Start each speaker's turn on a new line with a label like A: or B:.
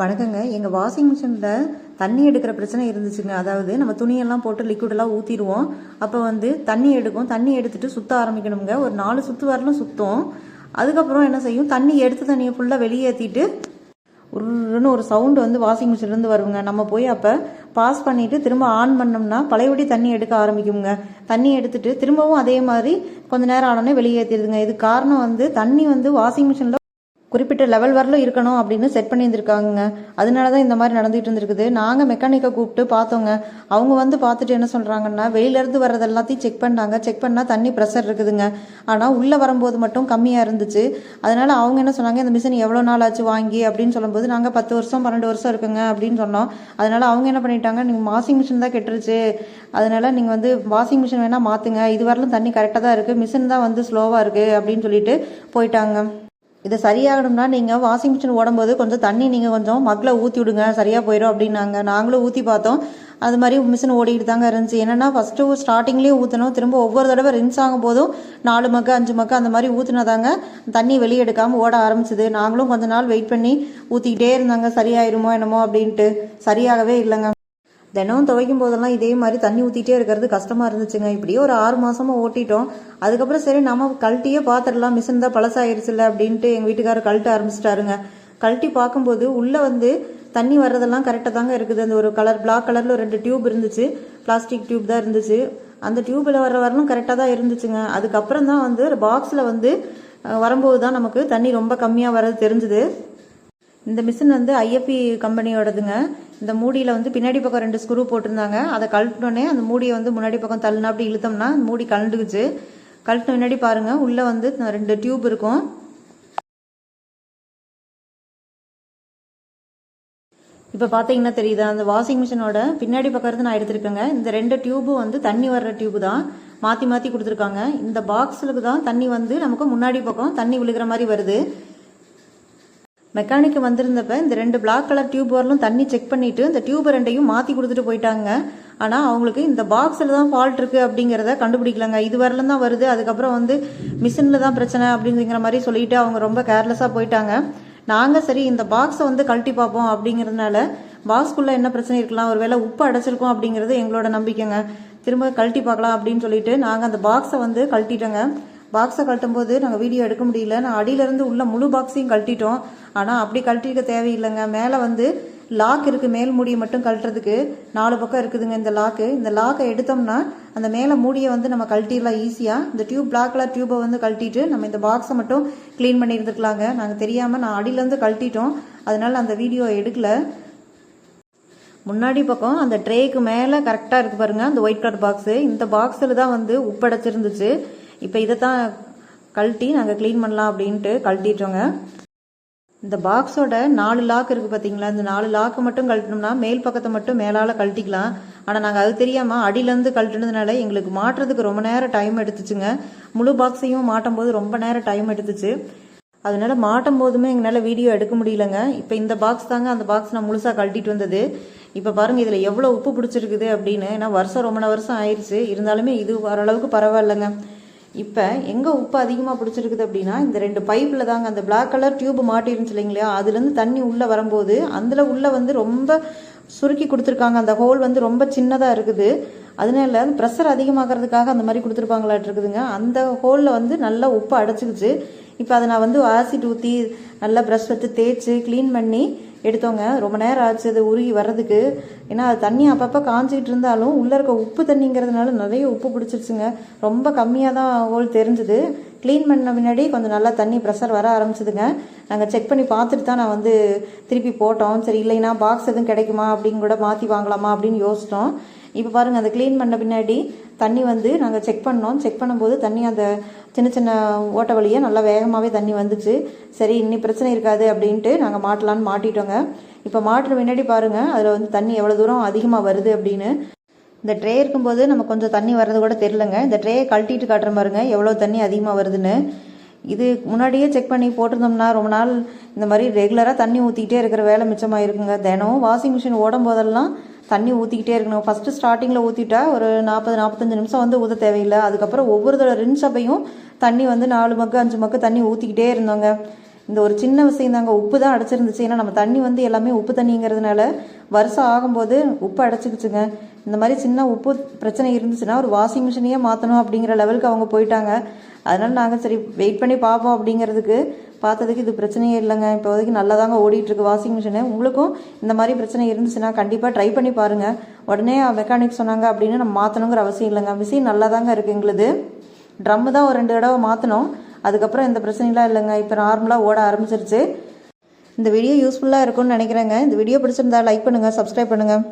A: வணக்கங்க. எங்கள் வாஷிங் மிஷினில் தண்ணி எடுக்கிற பிரச்சனை இருந்துச்சுங்க. அதாவது நம்ம துணியெல்லாம் போட்டு லிக்விடெல்லாம் ஊற்றிடுவோம் அப்போ வந்து தண்ணி எடுக்கும். தண்ணி எடுத்துட்டு சுத்த ஆரம்பிக்கணுங்க ஒரு நாலு சுற்று வரலும் சுத்தம். அதுக்கப்புறம் என்ன செய்யும்? தண்ணி எடுத்து தண்ணியை ஃபுல்லாக வெளியேற்றிட்டு உருன்னு ஒரு சவுண்டு வந்து வாஷிங் மிஷின்லேருந்து வருங்க. நம்ம போய் அப்போ பாஸ் பண்ணிவிட்டு திரும்ப ஆன் பண்ணோம்னா பழையபடி தண்ணி எடுக்க ஆரம்பிக்குங்க. தண்ணி எடுத்துட்டு திரும்பவும் அதே மாதிரி கொஞ்ச நேரம் ஆனோடனே வெளியேற்றிடுதுங்க இது காரணம் வந்து தண்ணி வந்து வாஷிங் மிஷினில் குறிப்பிட்ட லெவல் வரலும் இருக்கணும் அப்படின்னு செட் பண்ணியிருந்திருக்காங்க அதனால தான் இந்த மாதிரி நடந்துகிட்டு இருந்திருக்குது. நாங்கள் மெக்கானிக்கை கூப்பிட்டு பார்த்தோங்க. அவங்க வந்து பார்த்துட்டு என்ன சொல்கிறாங்கன்னா வெளியிலேருந்து வர்றது எல்லாத்தையும் செக் பண்ணாங்க. செக் பண்ணால் தண்ணி ப்ரெஷர் இருக்குதுங்க. ஆனால் உள்ளே வரும்போது மட்டும் கம்மியாக இருந்துச்சு. அதனால் அவங்க என்ன சொன்னாங்க இந்த மிஷின் எவ்வளோ நாள் ஆச்சு வாங்கி? அப்படின்னு சொல்லும்போது நாங்கள் பத்து வருஷம் பன்னெண்டு வருஷம் இருக்குங்க அப்படின்னு சொன்னோம். அதனால் அவங்க என்ன பண்ணிட்டாங்க நீங்கள் வாஷிங் மிஷின் தான் கெட்டுருச்சு. அதனால நீங்கள் வந்து வாஷிங் மிஷின் வேணால் மாற்றுங்க இது வரலும் தண்ணி கரெக்டாக தான் இருக்குது மிஷின் தான் வந்து ஸ்லோவாக இருக்குது அப்படின்னு சொல்லிட்டு போயிட்டாங்க. இது சரியாகணும்னா நீங்கள் வாஷிங் மிஷின் ஓடும்போது கொஞ்சம் தண்ணி நீங்கள் கொஞ்சம் மக்கில் ஊற்றி விடுங்க சரியாக போயிடும் அப்படின்னாங்க. நாங்களும் ஊற்றி பார்த்தோம். அது மாதிரி மிஷின் ஓடிக்கிட்டு தாங்க இருந்துச்சு. என்னென்னா ஃபஸ்ட்டு ஸ்டார்டிங்லேயும் ஊற்றணும் திரும்ப ஒவ்வொரு தடவை ரின்ஸ் ஆகும் போதும் நாலு மக்கு அஞ்சு மக்கு அந்த மாதிரி ஊற்றினதாங்க தண்ணி வெளியே எடுக்காமல் ஓட ஆரம்பிச்சிது. நாங்களும் கொஞ்ச நாள் வெயிட் பண்ணி ஊற்றிக்கிட்டே இருந்தாங்க. சரியாயிருமோ என்னமோ அப்படின்ட்டு. சரியாகவே இல்லைங்க. தினம் துவைக்கும் போதெல்லாம் இதே மாதிரி தண்ணி ஊற்றிட்டே இருக்கிறது கஷ்டமாக இருந்துச்சுங்க. இப்படியே ஒரு ஆறு மாதமாக ஓட்டிட்டோம். அதுக்கப்புறம் சரி நம்ம கழட்டியே பார்த்துடலாம் மிஷின் தான் பழசாயிருச்சுல்ல அப்படின்ட்டு எங்கள் வீட்டுக்காரர் கழட்ட ஆரம்பிச்சிட்டாருங்க. கழட்டி பார்க்கும்போது உள்ளே வந்து தண்ணி வர்றதெல்லாம் கரெக்டாக தாங்க இருக்குது. அந்த ஒரு கலர் பிளாக் கலரில் ரெண்டு டியூப் இருந்துச்சு. பிளாஸ்டிக் டியூப் தான் இருந்துச்சு. அந்த டியூப்பில் வர வரலும் கரெக்டாக தான் இருந்துச்சுங்க. அதுக்கப்புறம் தான் வந்து பாக்ஸில் வந்து வரும்போது தான் நமக்கு தண்ணி ரொம்ப கம்மியாக வர்றது தெரிஞ்சுது. இந்த மிஷின் வந்து ஐஎஃப்பி கம்பெனியோடதுங்க. இந்த மூடியில் வந்து பின்னாடி பக்கம் ரெண்டு ஸ்க்ரூ போட்டிருந்தாங்க. அதை கழட்டினோடனே அந்த மூடியை வந்து முன்னாடி பக்கம் தள்ளினா அப்படி இழுத்தோம்னா மூடி கழண்டுக்குச்சு. கழட்டின முன்னாடி பாருங்க உள்ளே வந்து ரெண்டு டியூப் இருக்கும். இப்போ பார்த்தீங்கன்னா தெரியுதா அந்த வாஷிங் மிஷினோட பின்னாடி பக்கம் இருந்து நான் எடுத்திருக்கேங்க. இந்த ரெண்டு டியூபும் வந்து தண்ணி வர்ற டியூப் தான். மாற்றி மாற்றி கொடுத்துருக்காங்க. இந்த பாக்ஸுக்கு தான் தண்ணி வந்து நமக்கு முன்னாடி பக்கம் தண்ணி விழுகிற மாதிரி வருது. மெக்கானிக் வந்திருந்தப்ப இந்த ரெண்டு பிளாக் கலர் டியூப் வரலும் தண்ணி செக் பண்ணிவிட்டு இந்த டியூப் ரெண்டையும் மாற்றி கொடுத்துட்டு போயிட்டாங்க. ஆனால் அவங்களுக்கு இந்த பாக்ஸில் தான் ஃபால்ட் இருக்குது அப்படிங்கிறத கண்டுபிடிக்கலங்க. இது வரலும் தான் வருது. அதுக்கப்புறம் வந்து மிஷினில் தான் பிரச்சனை அப்படிங்கிற மாதிரி சொல்லிட்டு அவங்க ரொம்ப கேர்லெஸ்ஸாக போயிட்டாங்க. நாங்கள் சரி இந்த பாக்ஸை வந்து கழட்டி பார்ப்போம் அப்படிங்கிறதுனால பாக்ஸ்குள்ளே என்ன பிரச்சனை இருக்கலாம்? ஒருவேளை உப்பு அடைச்சிருக்கோம் அப்படிங்கிறது எங்களோட நம்பிக்கைங்க. திரும்ப கழட்டி பார்க்கலாம் அப்படின்னு சொல்லிட்டு நாங்கள் அந்த பாக்ஸை வந்து கழட்டிட்டோங்க. பாக்ஸை கழட்டும் போது நாங்கள் வீடியோ எடுக்க முடியல. நான் அடியிலேருந்து உள்ள முழு பாக்ஸையும் கழட்டிட்டோம். ஆனால் அப்படி கழட்டிக்க தேவையில்லைங்க. மேலே வந்து லாக் இருக்குது மேல் மூடியை மட்டும் கழட்டுறதுக்கு நாலு பக்கம் இருக்குதுங்க இந்த லாக்கு இந்த லாக்கை எடுத்தோம்னா அந்த மேலே மூடியை வந்து நம்ம கழட்டிடலாம் ஈஸியாக இந்த டியூப் பிளாக் கலர் டியூப்பை வந்து கழட்டிட்டு நம்ம இந்த பாக்ஸை மட்டும் க்ளீன் பண்ணி இருந்துக்கலாங்க நாங்கள் தெரியாமல் நான் அடியிலேருந்து கழட்டிட்டோம். அதனால் அந்த வீடியோ எடுக்கல. முன்னாடி பக்கம் அந்த ட்ரேக்கு மேலே கரெக்டாக இருக்குது பாருங்கள் அந்த ஒயிட் கலர் பாக்ஸு இந்த பாக்ஸில் தான் வந்து உப்படைச்சிருந்துச்சு. இப்போ இதை தான் கழட்டி நாங்கள் க்ளீன் பண்ணலாம் அப்படின்ட்டு கழட்டிட்டோங்க. இந்த பாக்ஸோட நாலு லாக் இருக்குது பார்த்தீங்களா இந்த நாலு லாக்கு மட்டும் கழட்டினோம்னா மேல் பக்கத்தை மட்டும் மேலால் கழட்டிக்கலாம். ஆனால் நாங்கள் அது தெரியாமல் அடியிலேருந்து கழட்டினதுனால எங்களுக்கு மாட்டுறதுக்கு ரொம்ப நேரம் டைம் எடுத்துச்சுங்க. முழு பாக்ஸையும் மாட்டும் போது ரொம்ப நேரம் டைம் எடுத்துச்சு. அதனால மாட்டும் போதுமே எங்களால் வீடியோ எடுக்க முடியலங்க. இப்போ இந்த பாக்ஸ் தாங்க அந்த பாக்ஸ் நான் முழுசாக கழட்டிட்டு வந்தது. இப்போ பாருங்கள் இதில் எவ்வளோ உப்பு பிடிச்சிருக்குது அப்படின்னு. ஏன்னா வருஷம் ரொம்ப வருஷம் ஆயிடுச்சு இருந்தாலுமே இது ஓரளவுக்கு பரவாயில்லைங்க. இப்போ எங்கே உப்பு அதிகமாக பிடிச்சிருக்குது அப்படின்னா இந்த ரெண்டு பைப்பில் தாங்க அந்த பிளாக் கலர் டியூப் மாட்டிருந்துச்சு இல்லைங்களா? அதுலேருந்து தண்ணி உள்ளே வரும்போது அதில் உள்ளே வந்து ரொம்ப சுருக்கி கொடுத்துருக்காங்க. அந்த ஹோல் வந்து ரொம்ப சின்னதாக இருக்குது. அதனால ப்ரெஷர் அதிகமாகிறதுக்காக அந்த மாதிரி கொடுத்துருப்பாங்களாட்டு இருக்குதுங்க. அந்த ஹோலில் வந்து நல்லா உப்பு அடைச்சிக்கிச்சு இப்போ அதை நான் வந்து ஆசிட் ஊற்றி நல்லா ப்ரஷ் வச்சு தேய்ச்சி க்ளீன் பண்ணி எடுத்தோங்க. ரொம்ப நேரம் ஆச்சு அது உருகி வர்றதுக்கு. ஏன்னா அது தண்ணி அப்பப்போ காஞ்சிக்கிட்டு இருந்தாலும் உள்ளே இருக்க உப்பு தண்ணிங்கிறதுனால நிறைய உப்பு பிடிச்சிருச்சுங்க. ரொம்ப கம்மியாக தான் ஹோல் தெரிஞ்சுது. க்ளீன் பண்ண முன்னாடி கொஞ்சம் நல்லா தண்ணி ப்ரெஷர் வர ஆரம்பிச்சிதுங்க. நாங்கள் செக் பண்ணி பார்த்துட்டு தான் நான் வந்து திருப்பி போட்டோம். சரி இல்லைன்னா பாக்ஸ் எதுவும் கிடைக்குமா அப்படின்னு கூட மாற்றி வாங்கலாமா அப்படின்னு யோசித்தோம் இப்போ பாருங்கள் அந்த க்ளீன் பண்ண பின்னாடி தண்ணி வந்து நாங்கள் செக் பண்ணோம். செக் பண்ணும்போது தண்ணி அந்த சின்ன சின்ன ஓட்ட வழியாக நல்லா வேகமாகவே தண்ணி வந்துச்சு. சரி இன்னி பிரச்சனை இருக்காது அப்படின்ட்டு நாங்கள் மாட்டலான்னு மாட்டிட்டோங்க. இப்போ மாட்டுற முன்னாடி பாருங்கள் அதில் வந்து தண்ணி எவ்வளோ தூரம் அதிகமாக வருது அப்படின்னு. இந்த ட்ரே இருக்கும்போது நம்ம கொஞ்சம் தண்ணி வர்றது கூட தெரிலங்க இந்த ட்ரேயை கழட்டிட்டு காட்டுற பாருங்க எவ்வளோ தண்ணி அதிகமாக வருதுன்னு. இது முன்னாடியே செக் பண்ணி போட்டிருந்தோம்னா ரொம்ப நாள் இந்த மாதிரி ரெகுலராக தண்ணி ஊற்றிக்கிட்டே இருக்கிற வேலை மிச்சமாக இருக்குங்க தினம் வாஷிங் மிஷின் ஓடும் போதெல்லாம் தண்ணி ஊற்றிக்கிட்டே இருக்கணும். ஃபஸ்ட்டு ஸ்டார்டிங்கில் ஊற்றிட்டா ஒரு நாற்பது நாற்பத்தஞ்சு நிமிஷம் வந்து ஊற்ற தேவையில்லை. அதுக்கப்புறம் ஒவ்வொரு தடவை ரின்ஸ் அப்பையும் தண்ணி வந்து நாலு மக்கு அஞ்சு மக்கு தண்ணி ஊற்றிக்கிட்டே இருந்தோங்க. இந்த ஒரு சின்ன விஷயம் தாங்க. உப்பு தான் அடைச்சிருந்துச்சு. ஏன்னா நம்ம தண்ணி வந்து எல்லாமே உப்பு தண்ணிங்கிறதுனால வருஷம் ஆகும்போது உப்பு அடைச்சிக்கிச்சுங்க. இந்த மாதிரி சின்ன உப்பு பிரச்சனை இருந்துச்சுன்னா ஒரு வாஷிங் மிஷினையே மாற்றணும் அப்படிங்கிற லெவலுக்கு அவங்க போயிட்டாங்க. அதனால் நாங்கள் சரி வெயிட் பண்ணி பார்ப்போம் அப்படிங்கிறதுக்கு பார்த்ததுக்கு இது பிரச்சனையே இல்லைங்க. இப்போதைக்கு நல்லா தாங்க ஓடிட்டு வாஷிங் மிஷினு உங்களுக்கும் இந்த மாதிரி பிரச்சனை இருந்துச்சுன்னா கண்டிப்பாக ட்ரை பண்ணி பாருங்கள் உடனே மெக்கானிக் சொன்னாங்க அப்படின்னு நம்ம மாற்றணுங்கிற அவசியம் இல்லைங்க. மிஷின் நல்லா தாங்க இருக்குது எங்களுது. ட்ரம்மு தான் ஒரு ரெண்டு தடவை மாற்றினோம் அதுக்கப்புறம் எந்த பிரச்சனைலாம் இல்லைங்க. இப்போ நார்மலாக ஓட ஆரம்பிச்சிருச்சு. இந்த வீடியோ யூஸ்ஃபுல்லாக இருக்கும்னு நினைக்கிறேங்க. இந்த வீடியோ பிடிச்சிருந்தா லைக் பண்ணுங்கள் சப்ஸ்கிரைப் பண்ணுங்கள்